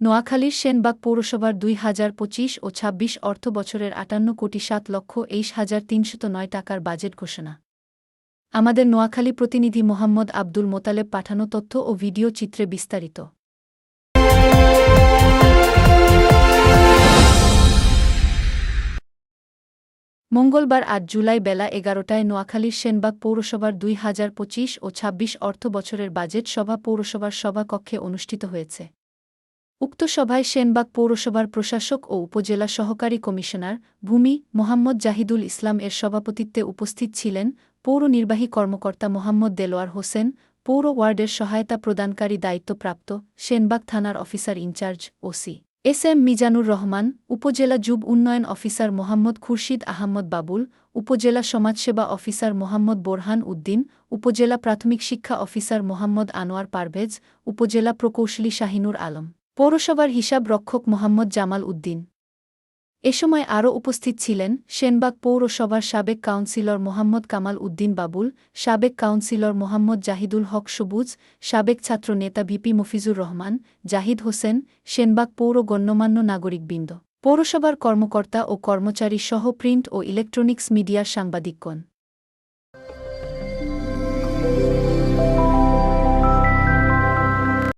নোয়াখালীর সেনবাগ পৌরসভার দুই হাজার পঁচিশ ও ২৬ অর্থ বছরের আটান্ন কোটি সাত লক্ষ এইশ হাজার তিনশত নয় টাকার বাজেট ঘোষণা। আমাদের নোয়াখালী প্রতিনিধি মোহাম্মদ আব্দুল মোতালেব পাঠানো তথ্য ও ভিডিও চিত্রে বিস্তারিত। মঙ্গলবার আট জুলাই বেলা এগারোটায় নোয়াখালীর সেনবাগ পৌরসভার দুই হাজার পঁচিশ ও ২৬ অর্থ বছরের বাজেট সভা পৌরসভার সভাকক্ষে অনুষ্ঠিত হয়েছে। উক্ত সভায় সেনবাগ পৌরসভার প্রশাসক ও উপজেলা সহকারী কমিশনার ভূমি মোহাম্মদ জাহিদুল ইসলাম এর সভাপতিত্বে উপস্থিত ছিলেন পৌর নির্বাহী কর্মকর্তা মোহাম্মদ দেলোয়ার হোসেন, পৌর ওয়ার্ডের সহায়তা প্রদানকারী দায়িত্বপ্রাপ্ত সেনবাগ থানার officer incharge OC S M Mizanur Rahman, উপজেলা যুব উন্নয়ন অফিসার মোহাম্মদ খুরশিদ আহমদ বাবুল, উপজেলা সমাজসেবা অফিসার মোহাম্মদ বোরহান উদ্দিন, উপজেলা প্রাথমিক শিক্ষা অফিসার মোহাম্মদ আনোয়ার পারভেজ, উপজেলা প্রকৌশলী শাহিনুর আলম। পৌরসভার হিসাব রক্ষক মোহাম্মদ জামাল উদ্দিন। এ সময় আরও উপস্থিত ছিলেন সেনবাগ পৌরসভার সাবেক কাউন্সিলর মোহাম্মদ কামাল উদ্দিন বাবুল, সাবেক কাউন্সিলর মোহাম্মদ জাহিদুল হক সবুজ, সাবেক ছাত্র নেতা ভিপি মফিজুর রহমান, জাহিদ হোসেন, সেনবাগ পৌর গণ্যমান্য নাগরিকবৃন্দ। পৌরসভার কর্মকর্তা ও কর্মচারী সহ প্রিন্ট ও ইলেকট্রনিক্স মিডিয়ার সাংবাদিকগণ।